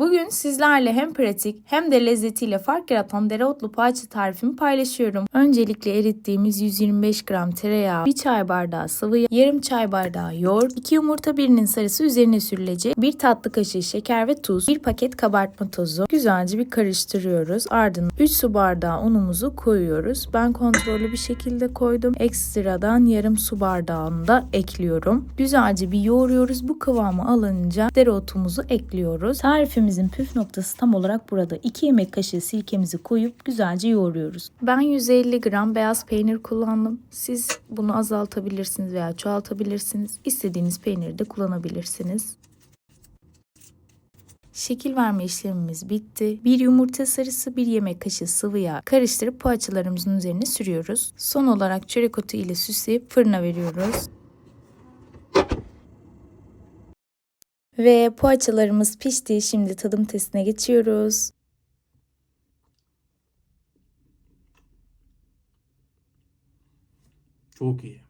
Bugün sizlerle hem pratik hem de lezzetiyle fark yaratan dereotlu poğaça tarifimi paylaşıyorum. Öncelikle erittiğimiz 125 gram tereyağı, 1 çay bardağı sıvı yağ, yarım çay bardağı yoğurt, 2 yumurta birinin sarısı üzerine sürülecek, 1 tatlı kaşığı şeker ve tuz, 1 paket kabartma tozu. Güzelce bir karıştırıyoruz. Ardından 3 su bardağı unumuzu koyuyoruz. Ben kontrollü bir şekilde koydum. Ekstradan yarım su bardağını da ekliyorum. Güzelce bir yoğuruyoruz. Bu kıvamı alınca dereotumuzu ekliyoruz. Tarifimizin püf noktası tam olarak burada. 2 yemek kaşığı sirkemizi koyup güzelce yoğuruyoruz. Ben 150 gram beyaz peynir kullandım. Siz bunu azaltabilirsiniz veya çoğaltabilirsiniz. İstediğiniz peyniri de kullanabilirsiniz. Şekil verme işlemimiz bitti. Bir yumurta sarısı, bir yemek kaşığı sıvı yağ karıştırıp poğaçalarımızın üzerine sürüyoruz. Son olarak çörek otu ile süsleyip fırına veriyoruz. Ve poğaçalarımız pişti. Şimdi tadım testine geçiyoruz. Çok iyi.